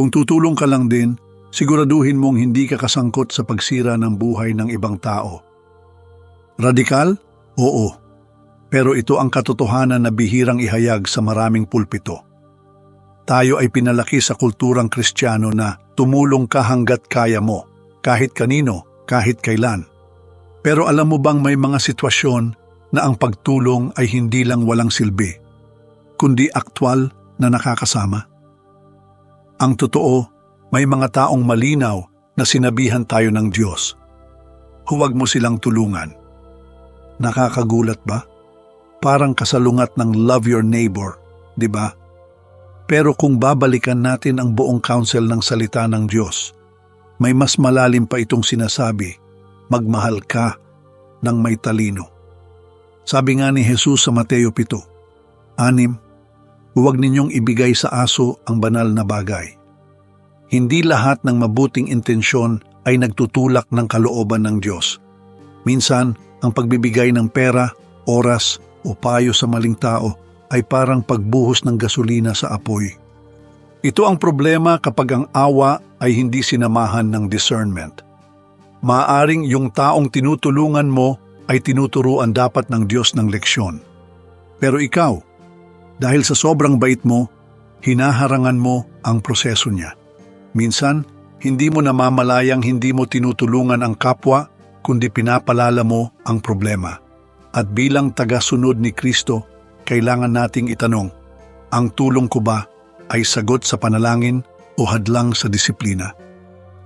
Kung tutulong ka lang din, siguraduhin mong hindi ka kasangkot sa pagsira ng buhay ng ibang tao. Radikal? Oo. Pero ito ang katotohanan na bihirang ihayag sa maraming pulpito. Tayo ay pinalaki sa kulturang kristyano na tumulong ka hanggat kaya mo, kahit kanino, kahit kailan. Pero alam mo bang may mga sitwasyon na ang pagtulong ay hindi lang walang silbi, kundi aktwal na nakakasama? Ang totoo, may mga taong malinaw na sinabihan tayo ng Diyos. Huwag mo silang tulungan. Nakakagulat ba? Parang kasalungat ng love your neighbor, di ba? Pero kung babalikan natin ang buong counsel ng salita ng Diyos, may mas malalim pa itong sinasabi, magmahal ka ng may talino. Sabi nga ni Jesus sa Mateo 7, Anim, huwag ninyong ibigay sa aso ang banal na bagay. Hindi lahat ng mabuting intensyon ay nagtutulak ng kalooban ng Diyos. Minsan, ang pagbibigay ng pera, oras o payo sa maling tao ay parang pagbuhos ng gasolina sa apoy. Ito ang problema kapag ang awa ay hindi sinamahan ng discernment. Maaring yung taong tinutulungan mo ay tinuturuan dapat ng Diyos ng leksyon. Pero ikaw, dahil sa sobrang bait mo, hinaharangan mo ang proseso niya. Minsan, hindi mo namamalayang hindi mo tinutulungan ang kapwa, kundi pinapalala mo ang problema. At bilang taga-sunod ni Kristo, kailangan nating itanong, ang tulong ko ba ay sagot sa panalangin o hadlang sa disiplina?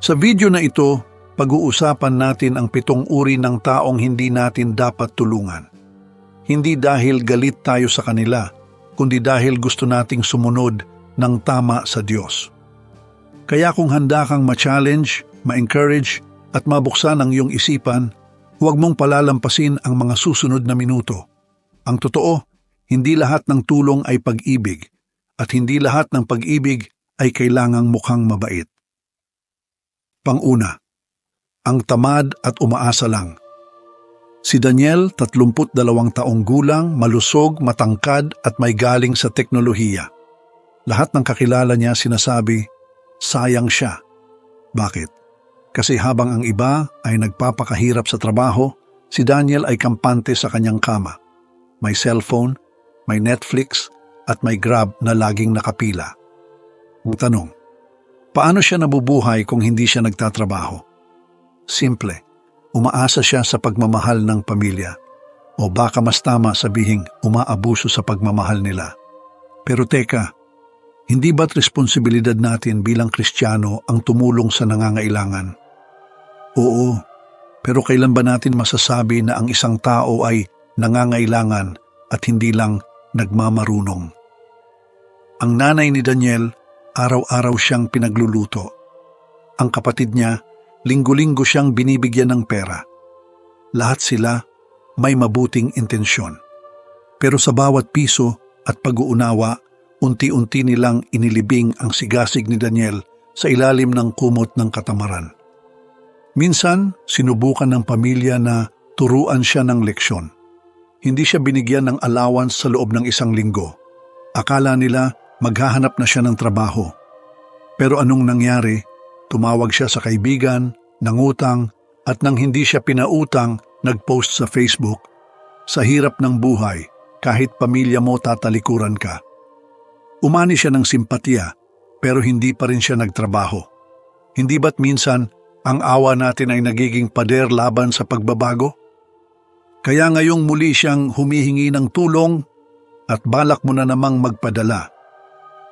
Sa video na ito, pag-uusapan natin ang pitong uri ng taong hindi natin dapat tulungan. Hindi dahil galit tayo sa kanila, kundi dahil gusto nating sumunod ng tama sa Diyos. Kaya kung handa kang ma-challenge, ma-encourage at mabuksan ang iyong isipan, huwag mong palalampasin ang mga susunod na minuto. Ang totoo, hindi lahat ng tulong ay pag-ibig at hindi lahat ng pag-ibig ay kailangang mukhang mabait. Panguna, ang tamad at umaasa lang. Si Daniel, 32 taong gulang, malusog, matangkad at may galing sa teknolohiya. Lahat ng kakilala niya sinasabi, sayang siya. Bakit? Kasi habang ang iba ay nagpapakahirap sa trabaho, si Daniel ay kampante sa kanyang kama. May cellphone, may Netflix, at may Grab na laging nakapila. Ang tanong, paano siya nabubuhay kung hindi siya nagtatrabaho? Simple, umaasa siya sa pagmamahal ng pamilya. O baka mas tama sabihing umaabuso sa pagmamahal nila. Pero teka, hindi ba't responsibilidad natin bilang Kristiyano ang tumulong sa nangangailangan? Oo, pero kailan ba natin masasabi na ang isang tao ay nangangailangan at hindi lang nagmamarunong? Ang nanay ni Daniel, araw-araw siyang pinagluluto. Ang kapatid niya, linggo-linggo siyang binibigyan ng pera. Lahat sila may mabuting intensyon. Pero sa bawat piso at pag-uunawa, unti-unti nilang inilibing ang sigasig ni Daniel sa ilalim ng kumot ng katamaran. Minsan, sinubukan ng pamilya na turuan siya ng leksyon. Hindi siya binigyan ng allowance sa loob ng isang linggo. Akala nila maghahanap na siya ng trabaho. Pero anong nangyari? Tumawag siya sa kaibigan, nangutang, at nang hindi siya pinautang, nagpost sa Facebook, Sa hirap ng buhay, kahit pamilya mo tatalikuran ka. Umani siya ng simpatya, pero hindi pa rin siya nagtrabaho. Hindi ba't minsan ang awa natin ay nagiging pader laban sa pagbabago? Kaya ngayong muli siyang humihingi ng tulong at balak mo na namang magpadala.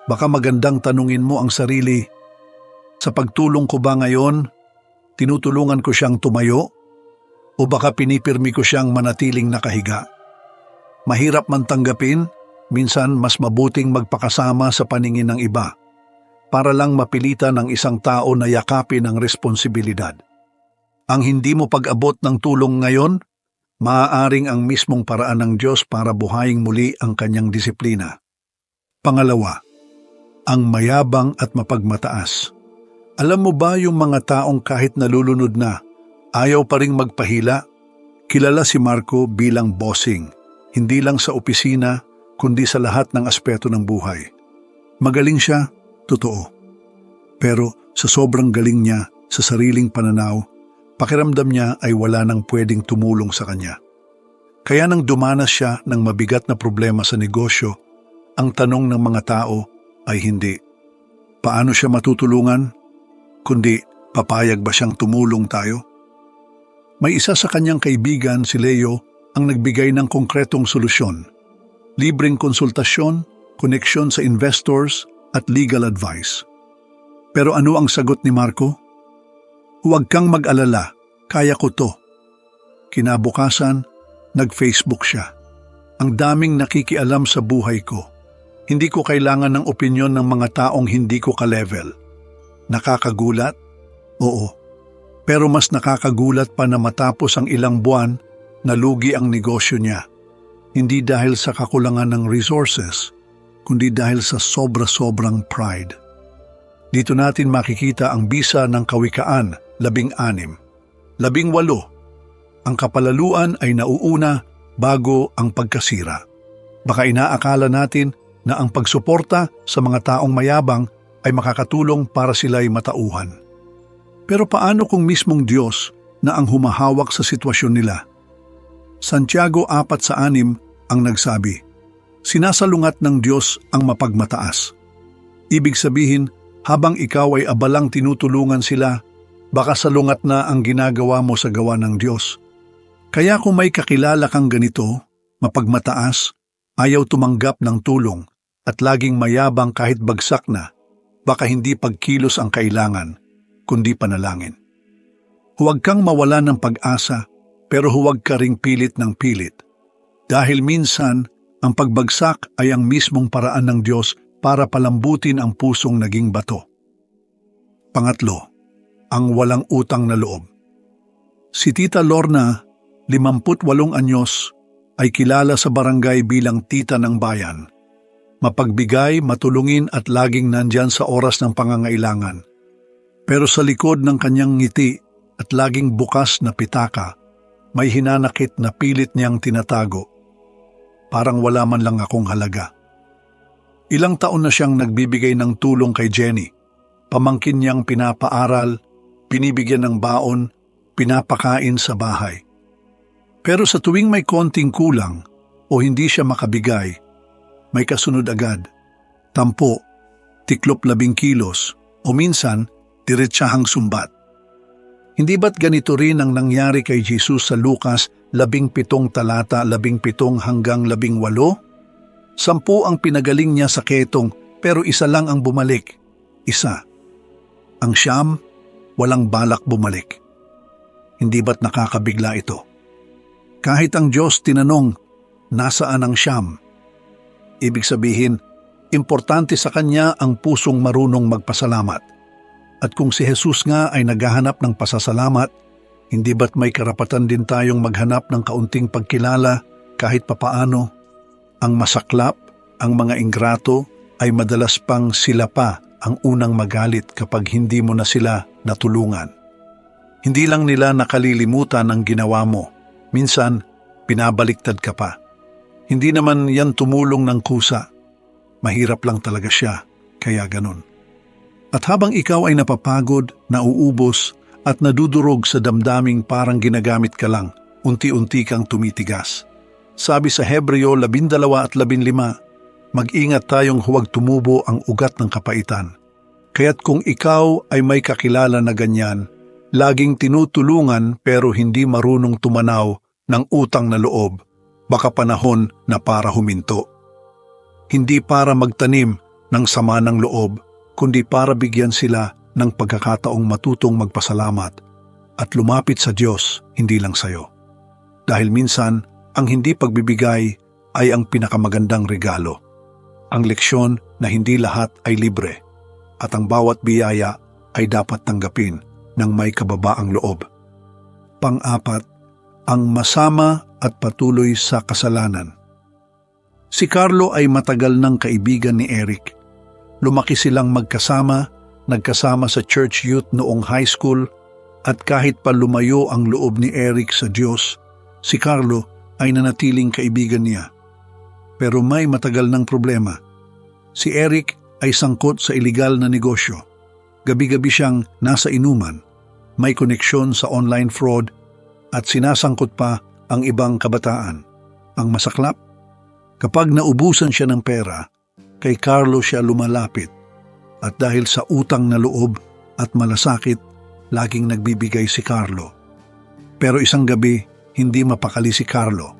Baka magandang tanungin mo ang sarili, sa pagtulong ko ba ngayon, tinutulungan ko siyang tumayo o baka pinipirmi ko siyang manatiling nakahiga? Mahirap man tanggapin, minsan mas mabuting magpakasama sa paningin ng iba para lang mapilitan ng isang tao na yakapin ang responsibilidad. Ang hindi mo pag-abot ng tulong ngayon, maaaring ang mismong paraan ng Diyos para buhaying muli ang kanyang disiplina. Pangalawa, ang mayabang at mapagmataas. Alam mo ba yung mga taong kahit nalulunod na, ayaw pa ring magpahila? Kilala si Marco bilang bossing, hindi lang sa opisina, kundi sa lahat ng aspeto ng buhay. Magaling siya, totoo. Pero sa sobrang galing niya sa sariling pananaw, pakiramdam niya ay wala nang pwedeng tumulong sa kanya. Kaya nang dumanas siya ng mabigat na problema sa negosyo, ang tanong ng mga tao ay hindi. Paano siya matutulungan? Kundi, papayag ba siyang tumulong tayo? May isa sa kanyang kaibigan, si Leo, ang nagbigay ng konkretong solusyon. Libreng konsultasyon, koneksyon sa investors at legal advice. Pero ano ang sagot ni Marco? Huwag kang mag-alala, kaya ko to. Kinabukasan, nag-Facebook siya. Ang daming nakikialam sa buhay ko. Hindi ko kailangan ng opinyon ng mga taong hindi ko ka-level. Nakakagulat? Oo. Pero mas nakakagulat pa na matapos ang ilang buwan, nalugi ang negosyo niya. Hindi dahil sa kakulangan ng resources, kundi dahil sa sobra-sobrang pride. Dito natin makikita ang bisa ng kawikaan, labing anim. Labing walo, ang kapalaluan ay nauuna bago ang pagkasira. Baka inaakala natin na ang pagsuporta sa mga taong mayabang ay makakatulong para sila'y matauhan. Pero paano kung mismong Diyos na ang humahawak sa sitwasyon nila? Santiago 4 sa 6 ang nagsabi, Sinasalungat ng Diyos ang mapagmataas. Ibig sabihin, habang ikaw ay abalang tinutulungan sila, baka salungat na ang ginagawa mo sa gawa ng Diyos. Kaya kung may kakilala kang ganito, mapagmataas, ayaw tumanggap ng tulong, at laging mayabang kahit bagsak na, baka hindi pagkilos ang kailangan, kundi panalangin. Huwag kang mawala ng pag-asa, pero huwag ka ring pilit ng pilit. Dahil minsan, ang pagbagsak ay ang mismong paraan ng Diyos para palambutin ang pusong naging bato. Pangatlo, ang walang utang na loob. Si Tita Lorna, 58 anyos, ay kilala sa barangay bilang tita ng bayan. Mapagbigay, matulungin at laging nandyan sa oras ng pangangailangan. Pero sa likod ng kanyang ngiti at laging bukas na pitaka, may hinanakit na pilit niyang tinatago Parang wala man lang akong halaga. Ilang taon na siyang nagbibigay ng tulong kay Jenny. Pamangkin niyang pinapaaral, pinibigyan ng baon, pinapakain sa bahay. Pero sa tuwing may konting kulang o hindi siya makabigay, may kasunod agad. Tampo, tiklop labing kilos o minsan diretsahang sumbat. Hindi ba't ganito rin ang nangyari kay Jesus sa labing pitong talata labing pitong hanggang labing walo? Sampu ang pinagaling niya sa ketong pero isa lang ang bumalik. Isa. Ang siyam, walang balak bumalik. Hindi ba't nakakabigla ito? Kahit ang Diyos tinanong, nasaan ang siyam? Ibig sabihin, importante sa Kanya ang pusong marunong magpasalamat at kung si Jesus nga ay naghahanap ng pasasalamat, hindi ba't may karapatan din tayong maghanap ng kaunting pagkilala kahit papaano? Ang masaklap, ang mga ingrato ay madalas pang sila pa ang unang magalit kapag hindi mo na sila natulungan. Hindi lang nila nakalilimutan ang ginawa mo. Minsan, pinabaliktad ka pa. Hindi naman yan tumulong ng kusa. Mahirap lang talaga siya, kaya ganun. At habang ikaw ay napapagod, nauubos at nadudurog sa damdaming parang ginagamit ka lang, unti-unti kang tumitigas. Sabi sa Hebreo 12 at 15, mag-ingat tayong huwag tumubo ang ugat ng kapaitan. Kaya't kung ikaw ay may kakilala na ganyan, laging tinutulungan pero hindi marunong tumanaw ng utang na loob, baka panahon na para huminto. Hindi para magtanim ng sama ng loob, kundi para bigyan sila ng pagkakataong matutong magpasalamat at lumapit sa Diyos, hindi lang sa iyo. Dahil minsan, ang hindi pagbibigay ay ang pinakamagandang regalo. Ang leksyon na hindi lahat ay libre at ang bawat biyaya ay dapat tanggapin ng may kababaang loob. Pang-apat, ang masama at patuloy sa kasalanan. Si Carlo ay matagal ng kaibigan ni Eric Lumaki silang magkasama, nagkasama sa church youth noong high school at kahit pa lumayo ang loob ni Eric sa Diyos, si Carlo ay nanatiling kaibigan niya. Pero may matagal ng problema. Si Eric ay sangkot sa iligal na negosyo. Gabi-gabi siyang nasa inuman, may koneksyon sa online fraud at sinasangkot pa ang ibang kabataan. Ang masaklap, kapag naubusan siya ng pera, kay Carlo siya lumalapit at dahil sa utang na loob at malasakit, laging nagbibigay si Carlo. Pero isang gabi, hindi mapakali si Carlo.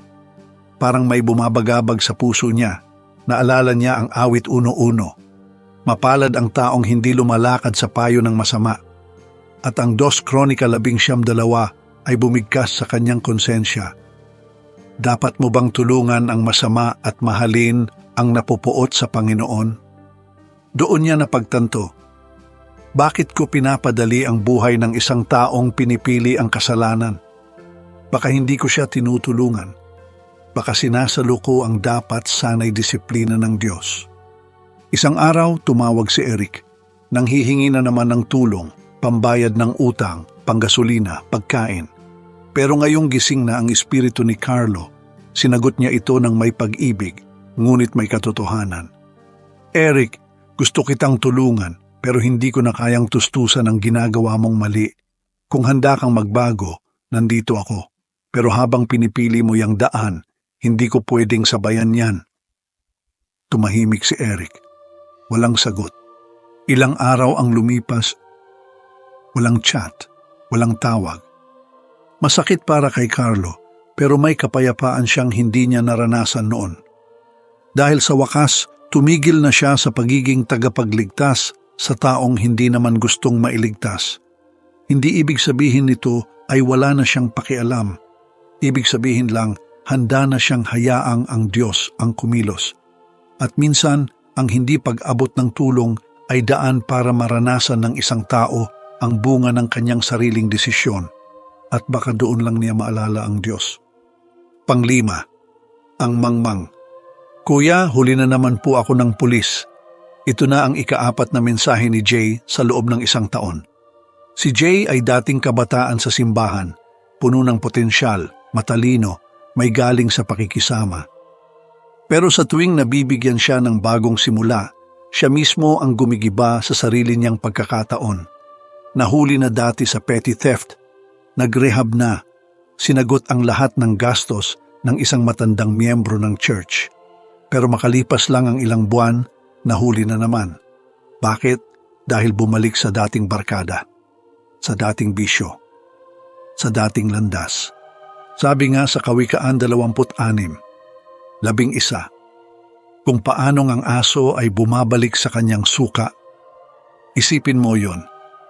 Parang may bumabagabag sa puso niya. Naalala niya ang awit uno-uno. Mapalad ang taong hindi lumalakad sa payo ng masama. At ang Dos Kronika labing siyam dalawa ay bumigkas sa kanyang konsensya. Dapat mo bang tulungan ang masama at mahalin ang napupuot sa Panginoon? Doon niya napagtanto. Bakit ko pinapadali ang buhay ng isang taong pinipili ang kasalanan? Baka hindi ko siya tinutulungan. Baka sinasalo ko ang dapat sanay disiplina ng Diyos. Isang araw, tumawag si Eric. Nang hihingi na naman ng tulong, pambayad ng utang, panggasolina, pagkain. Pero ngayong gising na ang espiritu ni Carlo, sinagot niya ito ng may pag-ibig, ngunit may katotohanan. Eric, gusto kitang tulungan, pero hindi ko na kayang tustusan ang ginagawa mong mali. Kung handa kang magbago, nandito ako. Pero habang pinipili mo yung daan, hindi ko pwedeng sabayan yan. Tumahimik si Eric. Walang sagot. Ilang araw ang lumipas. Walang chat. Walang tawag. Masakit para kay Carlo, pero may kapayapaan siyang hindi niya naranasan noon. Dahil sa wakas, tumigil na siya sa pagiging tagapagligtas sa taong hindi naman gustong mailigtas. Hindi ibig sabihin nito ay wala na siyang pakialam. Ibig sabihin lang, handa na siyang hayaang ang Diyos ang kumilos. At minsan, ang hindi pag-abot ng tulong ay daan para maranasan ng isang tao ang bunga ng kanyang sariling desisyon. At baka doon lang niya maalala ang Diyos. Panglima, ang mangmang. Kuya, huli na naman po ako ng pulis. Ito na ang ikaapat na mensahe ni Jay sa loob ng isang taon. Si Jay ay dating kabataan sa simbahan, puno ng potensyal, matalino, may galing sa pakikisama. Pero sa tuwing nabibigyan siya ng bagong simula, siya mismo ang gumigiba sa sarili niyang pagkakataon. Nahuli na dati sa petty theft, nagrehab na, sinagot ang lahat ng gastos ng isang matandang miyembro ng church. Pero makalipas lang ang ilang buwan, nahuli na naman. Bakit? Dahil bumalik sa dating barkada, sa dating bisyo, sa dating landas. Sabi nga sa Kawikaan 26, labing isa, kung paanong ang aso ay bumabalik sa kanyang suka. Isipin mo yon,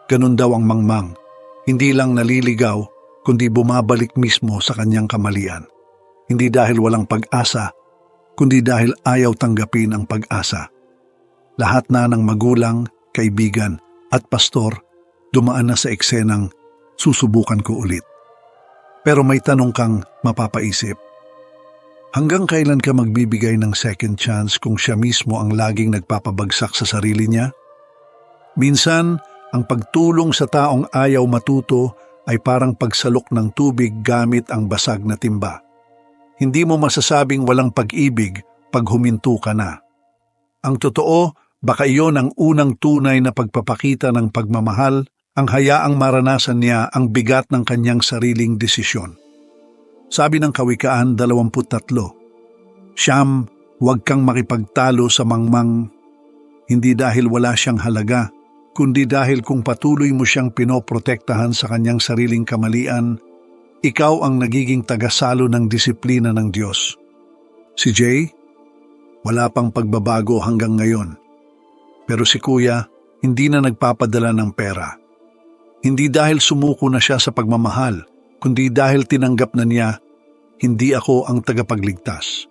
ganun daw ang mangmang, hindi lang naliligaw, kundi bumabalik mismo sa kanyang kamalian. Hindi dahil walang pag-asa, kundi dahil ayaw tanggapin ang pag-asa. Lahat na ng magulang, kaibigan at pastor dumaan na sa eksenang susubukan ko ulit. Pero may tanong kang mapapaisip. Hanggang kailan ka magbibigay ng second chance kung siya mismo ang laging nagpapabagsak sa sarili niya? Minsan, ang pagtulong sa taong ayaw matuto ay parang pagsalok ng tubig gamit ang basag na timba. Hindi mo masasabing walang pag-ibig pag huminto ka na. Ang totoo, baka iyon ang unang tunay na pagpapakita ng pagmamahal, ang hayaang maranasan niya ang bigat ng kanyang sariling desisyon. Sabi ng Kawikaan 23, Siyam, huwag kang makipagtalo sa mangmang, hindi dahil wala siyang halaga, kundi dahil kung patuloy mo siyang pinoprotektahan sa kanyang sariling kamalian, ikaw ang nagiging tagasalo ng disiplina ng Diyos. Si Jay, wala pang pagbabago hanggang ngayon. Pero si Kuya, hindi na nagpapadala ng pera. Hindi dahil sumuko na siya sa pagmamahal, kundi dahil tinanggap na niya, hindi ako ang tagapagligtas.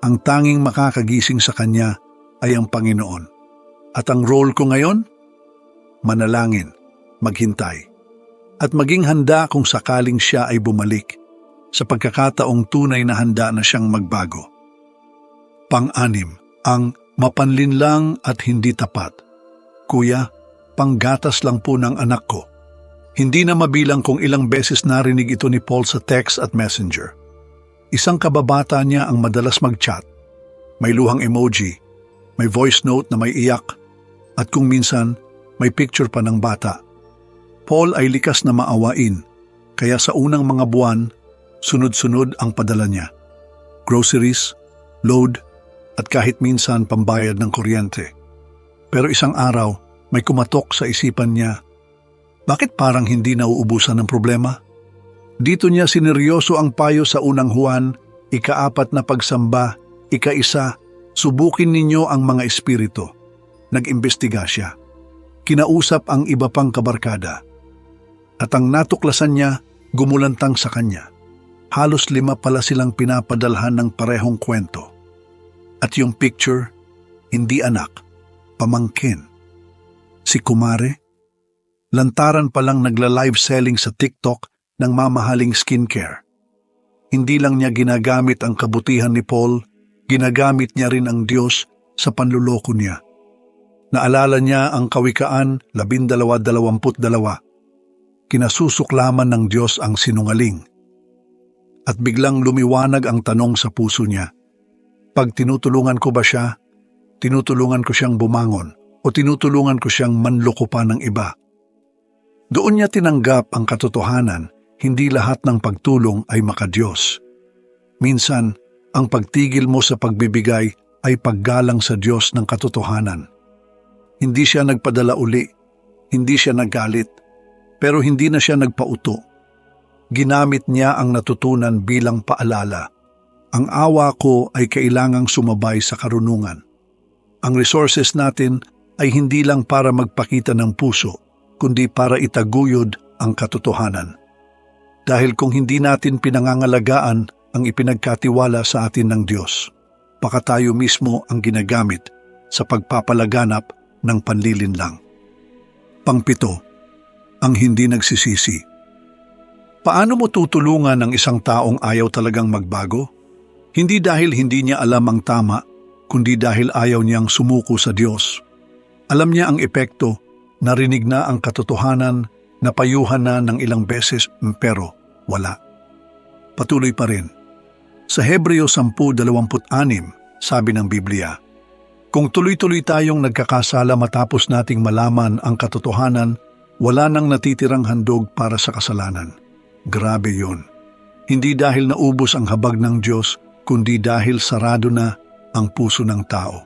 Ang tanging makakagising sa kanya ay ang Panginoon. At ang role ko ngayon? Manalangin, maghintay, at maging handa kung sakaling siya ay bumalik sa pagkakataong tunay na handa na siyang magbago. Pang-anim, ang mapanlinlang at hindi tapat. Kuya, panggatas lang po ng anak ko. Hindi na mabilang kung ilang beses narinig ito ni Paul sa text at messenger. Isang kababata niya ang madalas mag-chat. May luhang emoji, may voice note na may iyak, at kung minsan, may picture pa ng bata. Paul ay likas na maawain, kaya sa unang mga buwan, sunod-sunod ang padala niya. Groceries, load, at kahit minsan pambayad ng kuryente. Pero isang araw, may kumatok sa isipan niya, bakit parang hindi nauubusan ng problema? Dito niya sineryoso ang payo sa unang Juan, ikaapat na pagsamba, ikaisa, subukin ninyo ang mga espiritu. Nag-imbestiga siya. Kinausap ang iba pang kabarkada. At ang natuklasan niya, gumulantang sa kanya. Halos lima pala silang pinapadalhan ng parehong kwento. At yung picture, hindi anak, pamangkin. Si Kumare, lantaran palang nagla-live selling sa TikTok ng mamahaling skincare. Hindi lang niya ginagamit ang kabutihan ni Paul, ginagamit niya rin ang Diyos sa panluloko niya. Naalala niya ang kawikaan 12.22. Kinasusuklaman ng Diyos ang sinungaling. At biglang lumiwanag ang tanong sa puso niya. Pag tinutulungan ko ba siya, tinutulungan ko siyang bumangon o tinutulungan ko siyang manloko pa ng iba. Doon niya tinanggap ang katotohanan, hindi lahat ng pagtulong ay makadiyos. Minsan, ang pagtigil mo sa pagbibigay ay paggalang sa Diyos ng katotohanan. Hindi siya nagpadala uli, hindi siya naggalit, pero hindi na siya nagpauto. Ginamit niya ang natutunan bilang paalala. Ang awa ko ay kailangang sumabay sa karunungan. Ang resources natin ay hindi lang para magpakita ng puso, kundi para itaguyod ang katotohanan. Dahil kung hindi natin pinangangalagaan ang ipinagkatiwala sa atin ng Diyos, baka tayo mismo ang ginagamit sa pagpapalaganap ng panlilinlang. Pangpito, ang hindi nagsisisi. Paano mo tutulungan ang isang taong ayaw talagang magbago? Hindi dahil hindi niya alam ang tama, kundi dahil ayaw niyang sumuko sa Diyos. Alam niya ang epekto, narinig na ang katotohanan, napayuhan na ng ilang beses pero wala. Patuloy pa rin. Sa Hebreo 10.26, sabi ng Biblia, Kung tuloy-tuloy tayong nagkakasala matapos nating malaman ang katotohanan, wala nang natitirang handog para sa kasalanan. Grabe yon. Hindi dahil naubos ang habag ng Diyos, kundi dahil sarado na ang puso ng tao.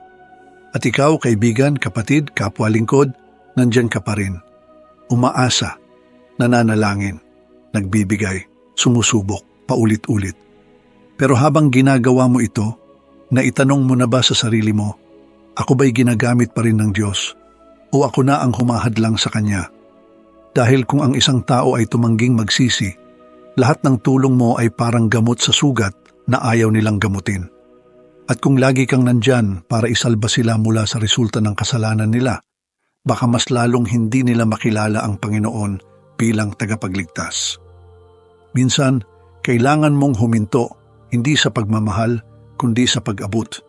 At ikaw, kaibigan, kapatid, kapwa lingkod, nandyan ka pa rin. Umaasa, nananalangin, nagbibigay, sumusubok, paulit-ulit. Pero habang ginagawa mo ito, naitanong mo na ba sa sarili mo, ako ba'y ginagamit pa rin ng Diyos? O ako na ang humahadlang sa Kanya? Dahil kung ang isang tao ay tumangging magsisi, lahat ng tulong mo ay parang gamot sa sugat na ayaw nilang gamutin. At kung lagi kang nandyan para isalba sila mula sa resulta ng kasalanan nila, baka mas lalong hindi nila makilala ang Panginoon bilang tagapagligtas. Minsan, kailangan mong huminto hindi sa pagmamahal kundi sa pag-abot.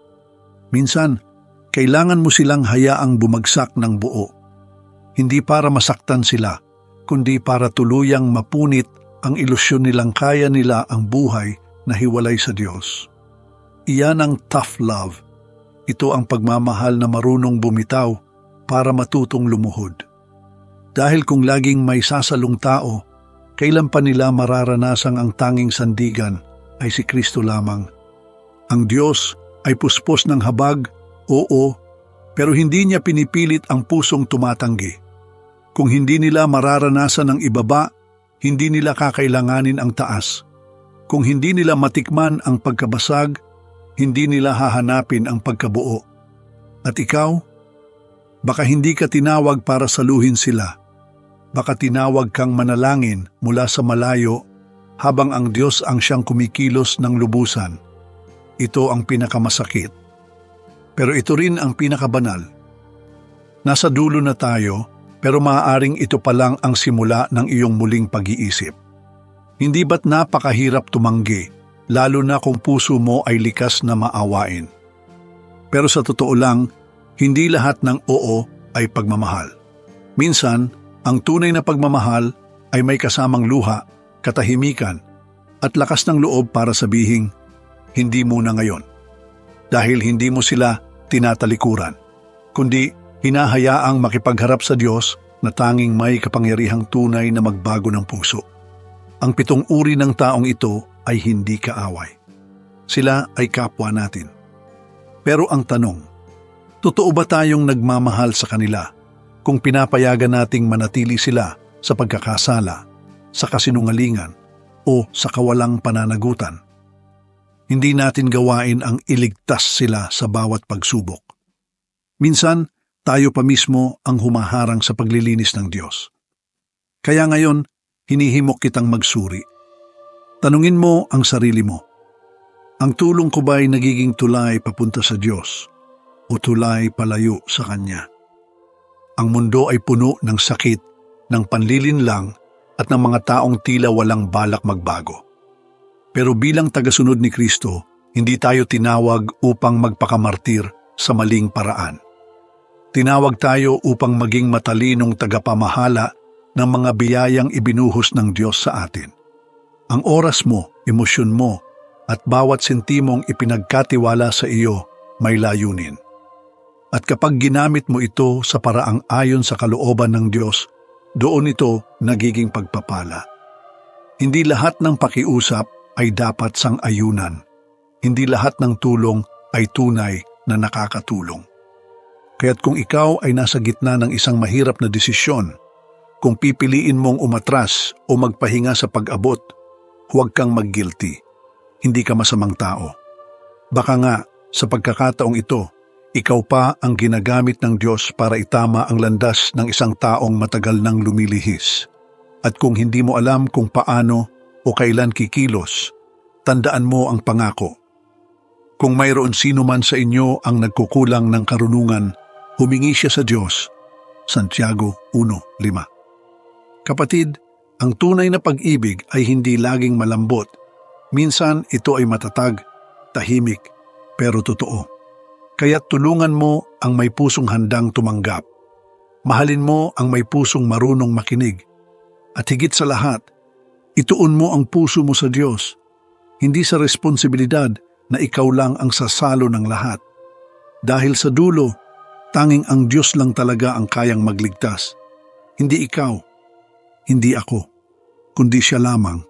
Minsan, kailangan mo silang hayaang bumagsak ng buo. Hindi para masaktan sila, kundi para tuluyang mapunit ang ilusyon nilang kaya nila ang buhay na hiwalay sa Diyos. Iyan ang tough love. Ito ang pagmamahal na marunong bumitaw para matutong lumuhod. Dahil kung laging may sasalong tao, kailan pa nila mararanasang ang tanging sandigan ay si Kristo lamang. Ang Diyos ay puspos ng habag, oo, pero hindi niya pinipilit ang pusong tumatanggi. Kung hindi nila mararanasan ang ibaba, hindi nila kakailanganin ang taas. Kung hindi nila matikman ang pagkabasag, hindi nila hahanapin ang pagkabuo. At ikaw, baka hindi ka tinawag para saluhin sila. Baka tinawag kang manalangin mula sa malayo habang ang Diyos ang siyang kumikilos ng lubusan. Ito ang pinakamasakit. Pero ito rin ang pinakabanal. Nasa dulo na tayo, pero maaaring ito pa lang ang simula ng iyong muling pag-iisip. Hindi ba't napakahirap tumanggi, lalo na kung puso mo ay likas na maawain? Pero sa totoo lang, hindi lahat ng oo ay pagmamahal. Minsan, ang tunay na pagmamahal ay may kasamang luha katahimikan at lakas ng loob para sabihing, hindi muna ngayon. Dahil hindi mo sila tinatalikuran, kundi hinahayaang makipagharap sa Diyos na tanging may kapangyarihang tunay na magbago ng puso. Ang pitong uri ng taong ito ay hindi kaaway. Sila ay kapwa natin. Pero ang tanong, totoo ba tayong nagmamahal sa kanila kung pinapayagan nating manatili sila sa pagkakasala, sa kasinungalingan, o sa kawalang pananagutan? Hindi natin gawain ang iligtas sila sa bawat pagsubok. Minsan, tayo pa mismo ang humaharang sa paglilinis ng Diyos. Kaya ngayon, hinihimok kitang magsuri. Tanungin mo ang sarili mo. Ang tulong ko ba'y nagiging tulay papunta sa Diyos o tulay palayo sa Kanya? Ang mundo ay puno ng sakit, ng panlilinlang at ng mga taong tila walang balak magbago. Pero bilang tagasunod ni Kristo, hindi tayo tinawag upang magpakamartir sa maling paraan. Tinawag tayo upang maging matalinong tagapamahala ng mga biyayang ibinuhos ng Diyos sa atin. Ang oras mo, emosyon mo, at bawat sentimong ipinagkatiwala sa iyo may layunin. At kapag ginamit mo ito sa paraang ayon sa kalooban ng Diyos, doon ito nagiging pagpapala. Hindi lahat ng pakiusap ay dapat sang-ayunan. Hindi lahat ng tulong ay tunay na nakakatulong. Kaya't kung ikaw ay nasa gitna ng isang mahirap na desisyon, kung pipiliin mong umatras o magpahinga sa pag-abot, huwag kang mag-guilty. Hindi ka masamang tao. Baka nga, sa pagkakataong ito, ikaw pa ang ginagamit ng Diyos para itama ang landas ng isang taong matagal nang lumilihis. At kung hindi mo alam kung paano o kailan kikilos, tandaan mo ang pangako. Kung mayroon sino man sa inyo ang nagkukulang ng karunungan, humingi siya sa Diyos. Santiago 1.5 Kapatid, ang tunay na pag-ibig ay hindi laging malambot. Minsan ito ay matatag, tahimik, pero totoo. Kaya tulungan mo ang may pusong handang tumanggap. Mahalin mo ang may pusong marunong makinig. At higit sa lahat, ituon mo ang puso mo sa Diyos hindi sa responsibilidad na ikaw lang ang sasalo ng lahat. Dahil sa dulo, tanging ang Diyos lang talaga ang kayang magligtas. Hindi ikaw, hindi ako, kundi siya lamang